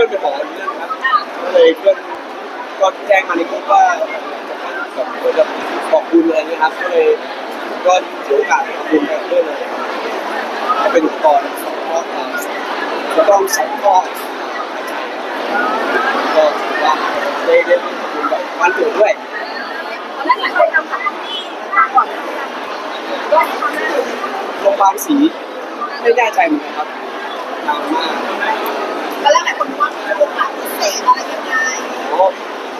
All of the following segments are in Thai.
พื่อนไปบอกเรื่องครับก็เลยเพื่อนก็แจ้งมาในกลุ่มว่าแบบเหมือนกับบอกบุญอะไรเงี้ยครับก็เลยก็ถือโอกาสทำบุญกับเพื่อนเลยเป็นอุปกรณ์สองข้อก็ต้องสองข้อก็ถือว่าได้ได้ทำบุญแบบวันเกิดด้วยตอนแรกหลายคนทำของที่มาก่อนก็ทำได้โรงพยาบาลศรีไม่แน่ใจเหมือนกันครับนานมาก ตอนแรกหลายคนว่าเป็นโอกาสพิเศษอะไรยังไงโอ้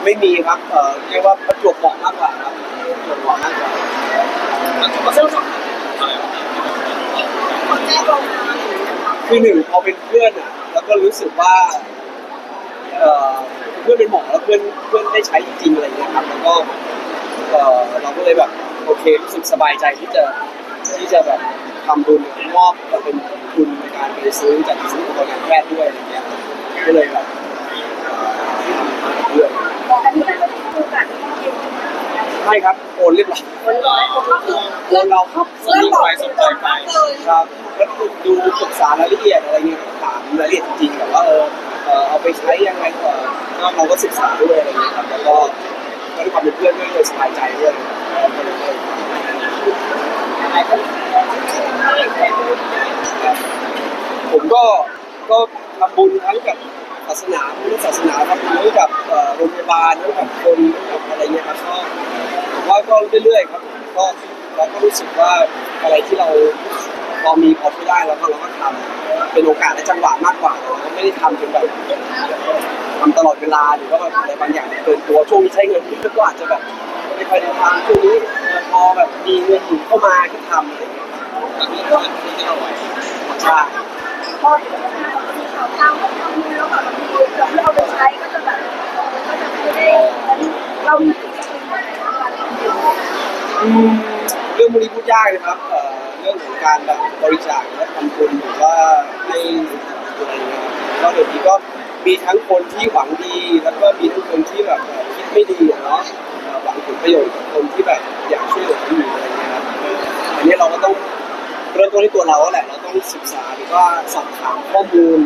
ไม่มีครับ เอ่อเรียกว่าประจวบเหมาะมากกว่าครับประจวบเหมาะมากกว่าซึ่งสองคนแจ้งลงมาอะไรอย่างเงี้ยค่ะคือหนึ่งพอเป็นเพื่อนอะ แล้วก็รู้สึกว่า เอ่อเพื่อนเป็นหมอแล้วเพื่อนเพื่อนได้ใช้จริงๆอะไรอย่างเงี้ยครับ แล้วก็เอ่อเราก็เลยแบบโอเครู้สึกสบายใจที่จะที่จะแบบ ทำบุญมอบเป็นทุนในการไปซื้อจัดซื้ออุปกรณ์การแพทย์ด้วยอะไรเงี้ยก็เลยแบบเรื่องอันนี้มันก็คือการใช่ครับโอนเรียบร้อยคนร้อยคนก็คือโอนเราครับเรื่องบอกสนใจมากเลยครับแล้วดูศึกษารายละเอียดอะไรเงี้ยถามรายละเอียดจริงๆแบบว่าเออเออเอาไปใช้ยังไงก่อนก็เราก็ศึกษาด้วยอะไรเงี้ยครับแล้วก็ก็ด้วยความเป็นเพื่อนด้วยเลยสบายใจด้วย ผมก็ก็ทำบุญทั้งกับศาสนาพุทธศาสนาทำบุญทั้งกับโรงพยาบาลทั้งกับคนกับอะไรเงี้ยครับก็ผมว่าก็เรื่อยๆครับก็เราก็รู้สึกว่าอะไรที่เราพอมีพอที่ได้แล้วก็เราก็ทำเป็นโอกาสและจังหวะมากกว่าเราไม่ได้ทำเป็นแบบทำตลอดเวลาหรือว่าแบบอะไรบางอย่างเกินตัวช่วงนี้ใช้เงินเยอะก็อาจจะแบบไม่ค่อยได้ทำช่วงนี้ พอแบบมีเงินหมุนเข้ามาก็ทำอะไรเงี้ยครับแล้วก็ที่จะเอาไว้ใช่พอถึงเวลาเรามีข่าวข่าวทำมือแล้วแบบทีเราไม่เอาไปใช้ก็จะแบบก็จะไม่ได้เรามีจรรมอะไรทำอะไรอยู่อืมเรื่องพวกนี้พูดยากนะครับเอ่อเรื่องของการแบบบริจาคและทำบุญหรือว่าให้อะไรเงี้ยก็เดี๋ยวนี้ก็มีทั้งคนที่หวังดี แล้วก็มีทั้งคนที่แบบคิดไม่ดีอะเนาะหวังผลประโยชน์กับคนที่แบบอยาก เราก็ต้องเริ่มต้นที่ตัวเราแหละเราต้องศึกษาหรือว่าสอบถามข้อมูล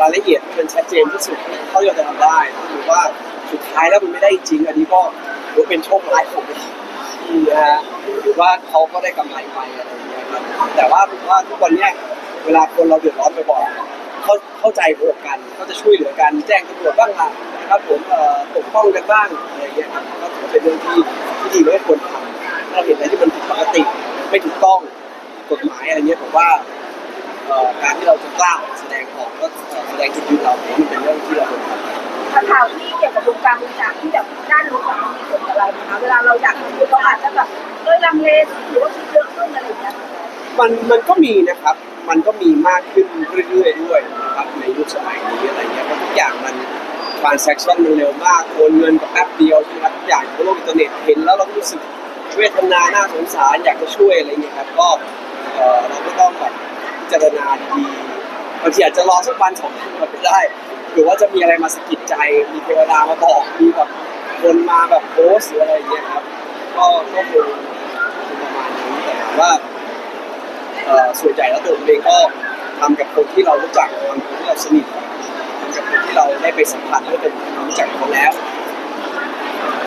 รายละเอียดให้มันชัดเจนที่สุดเท่าที่เราจะทำได้หรือว่าสุดท้ายแล้วมันไม่ได้จริงอันนี้ก็ถือเป็นโชคร้ายของเราที่นะฮะหรือว่าเขาก็ได้กำไรไปอะไรอย่างเงี้ยครับแต่ว่าผมว่าทุกวันเนี้ยเวลาคนเราเดือดร้อนไปบ่อยเขาเข้าใจหัวกันก็จะช่วยเหลือกันแจ้งตำรวจบ้างล่ะนะครับผมเอ่อปกป้องกันบ้างอะไรอย่างเงี้ยครับก็ถือว่าเป็นเรื่องที่ที่ดีไม่ควรทำถ้าเราเห็นอะไรที่มันผิดปกติ ไม่ถูกต้องกฎหมายอะไรเงี้ยผมว่าเอ่อการที่เราจะกล้าแสดงออกก็เอ่อแสดงจุดยืนเราผมว่ามันเป็นเรื่องที่เราควรทำข่าวที่เกี่ยวกับวงการบริจาคที่แบบด้านลบแบบมีผลกับเรานะคะเวลาเราอยากทำบุญเราอาจจะแบบเออลังเลหรือว่าคิดเยอะขึ้นอะไรอย่างเงี้ยมันมันก็มีนะครับ มันก็มีมากขึ้นเรื่อยๆด้วยนะครับในยุคสมัยนี้อะไรเงี้ยเพราะทุกอย่างมัน transaction มันเร็วมากโอนเงินกับแป๊บเดียวใช่ไหมครับทุกอย่างบนโลกอินเทอร์เน็ตเห็นแล้วเราก็รู้สึก เวทนาหน้าสงสารอยากจะช่วยอะไรเงี้ยครับก็เอ่อเราก็ต้องแบบพิจารณาดีบางทีอาจจะรอสักวันสองวันก็ได้ หรือว่าจะมีอะไรมาสะกิดใจมีเทวดามาบอกมีแบบคนมาแบบโพสหรืออะไรอย่างเงี้ยครับ ก็ก็คงประมาณนี้แต่ว่าเอ่อส่วนใหญ่แล้วตัวผมเองก็ทำกับคนที่เรารู้จักทำกับคนที่เราสนิททำกับคนที่เราได้ไปสัมผัสและเป็นความรู้จักเขาแล้ว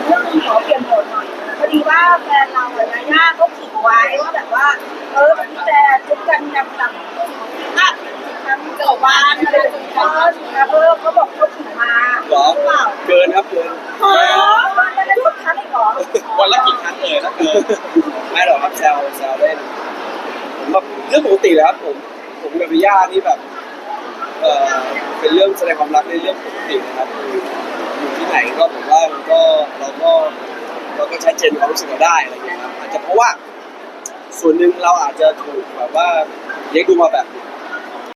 เรื่องขอเปลี่ยนโหมดหน่อย พอดีว่าแฟนเราอะยาย่าเขาขิงไว้ว่าแบบว่า เออแบบพี่แต่ทุกกันแบบแบบอะทำเจ้าบ้านอะไรแบบนี้นะเออเขาบอกเขาขิงมาหรอเปล่าเกินครับเกินอ๋อมันเป็นทุกครั้งเลยหรอวันละกี่ครั้งเลยถ้าเกิดไม่หรอกครับแซวแซวเล่นผมแบบเรื่องปกติเลยครับผมผมกับย่านี่แบบเออเป็นเรื่องแสดงความรักในเรื่องปกตินะครับคืออยู่ที่ไหนก็ผมว่ามันก็เรา ชัดเจนความรู้สึกเราได้อะไรอย่างเงี้ยครับอาจจะเพราะว่าส่วนหนึ่งเราอาจจะถูกแบบว่าเลี้ยงดูมาแบบ